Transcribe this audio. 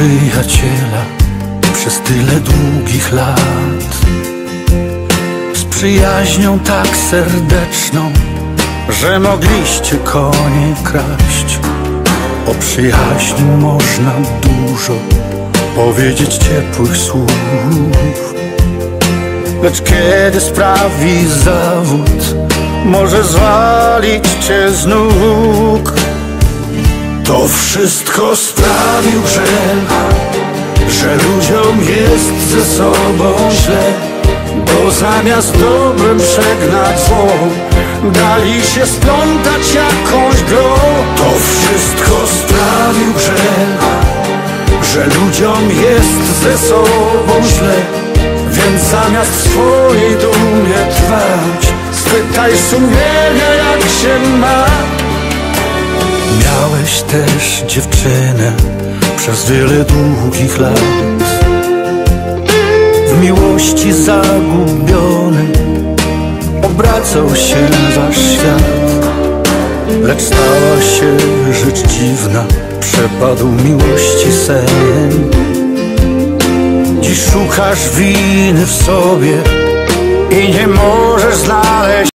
przyjaciela przez tyle długich lat. Z przyjaźnią tak serdeczną, że mogliście konie kraść. O przyjaźni można dużo powiedzieć ciepłych słów. Lecz kiedy sprawi zawód, może zwalić cię z nóg. To wszystko sprawił że ludziom jest ze sobą źle, bo zamiast dobrem przegnać zło, dali się splątać jakąś grą. To wszystko sprawił że ludziom jest ze sobą źle, więc zamiast swojej dumie trwać, spytaj sumienia Miałeś też dziewczynę przez wiele długich lat. W miłości zagubiony Obracał się wasz świat. Lecz stała się rzecz dziwna Przepadł miłości sen. Dziś szukasz winy w sobie I nie możesz znaleźć